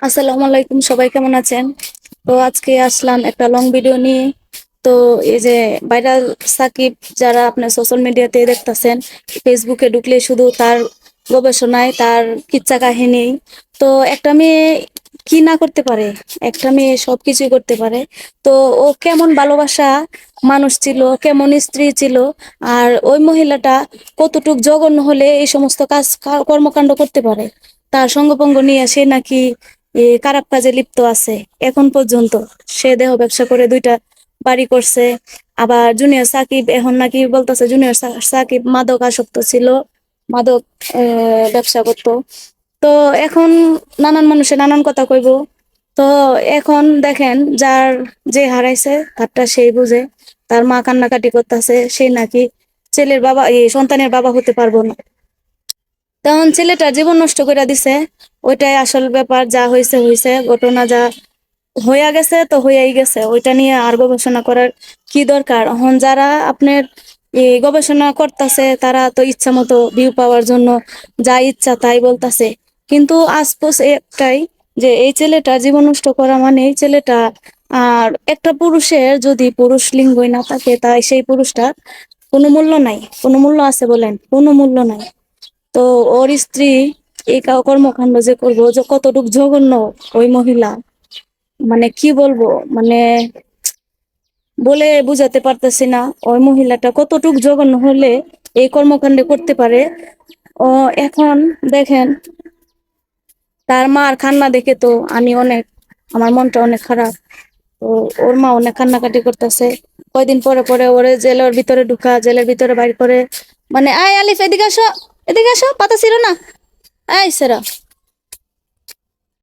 আসসালামু আলাইকুম, সবাই কেমন আছেন? তো আজকে আসলাম একটা লং ভিডিও নিয়ে। তো এই যে ভাইরাল সাকিব যারা আপনার সোশ্যাল মিডিয়াতে দেখতাছেন ফেসবুকে ঢুকলে শুধু তার গবেষণায়, তার কিচ্ছা কাহিনী। তো একটা মেয়ে কি না করতে পারে? একটা মেয়ে সবকিছুই করতে পারে। তো ও কেমন ভালোবাসা মানুষ ছিল, কেমন স্ত্রী ছিল, আর ওই মহিলাটা কতটুক জঘন্য হলে এই সমস্ত কাজ, কর্মকাণ্ড করতে পারে? তার সঙ্গপঙ্গ নিয়ে সে নাকি খারাপ কাজে লিপ্ত আছে। এখন পর্যন্ত সে দেহ ব্যবসা করে দুইটা বাড়ি করছে। আবার জুনিয়র সাকিব, এখন নাকি বলতেছে জুনিয়র সাকিব মাদক আসক্ত ছিল, মাদক ব্যবসা করতো। তো এখন নানান মানুষে নানান কথা কইব। তো এখন দেখেন যার যে হারাইছে, তারটা সেই বুঝে। তার মা কান্নাকাটি করতেছে, সে নাকি ছেলের বাবা সন্তানের বাবা হতে পারব না। তখন ছেলেটা জীবন নষ্ট করে দিছে। ওইটাই আসল ব্যাপার, যা হয়েছে হয়েছে ঘটনা যা হইয়া গেছে তো হইয়াই গেছে। ওইটা নিয়ে আর গবেষণা করার কি দরকার? এখন যারা আপনার গবেষণা করতেছে, তারা তো ইচ্ছা মতো ভিউ পাওয়ার জন্য যা ইচ্ছা তাই বলতাছে। কিন্তু আজপোস একটাই যে এই ছেলেটা জীবন নষ্ট করা মানে এই ছেলেটা আর একটা পুরুষের যদি পুরুষ লিঙ্গই না থাকে, তাই সেই পুরুষটা কোনো মূল্য নাই। কোনো মূল্য আছে বলেন? কোনো মূল্য নাই। তো ওর স্ত্রী এই কর্মকাণ্ড যে করব, যে কতটুক জঘন্য ওই মহিলা। মানে কি বলব? মানে বলে বুঝাতে পারতেছি না। ওই মহিলাটা কতটুক জঘন্য হলে এই কর্মকাণ্ড করতে পারে? ও, এখন দেখেন, তার মার কান্না দেখে তো আমি অনেক, আমার মনটা অনেক খারাপ। তো ওর মা অনেক কান্নাকাটি করতেছে। কয়দিন পরে পরে ওরে জেলের ভিতরে ঢুকা, জেলের ভিতরে বাইর করে মানে আয় আলিফ, এদিকে আসো এদিকে আসো, পাতা ছিল না। এই সেরা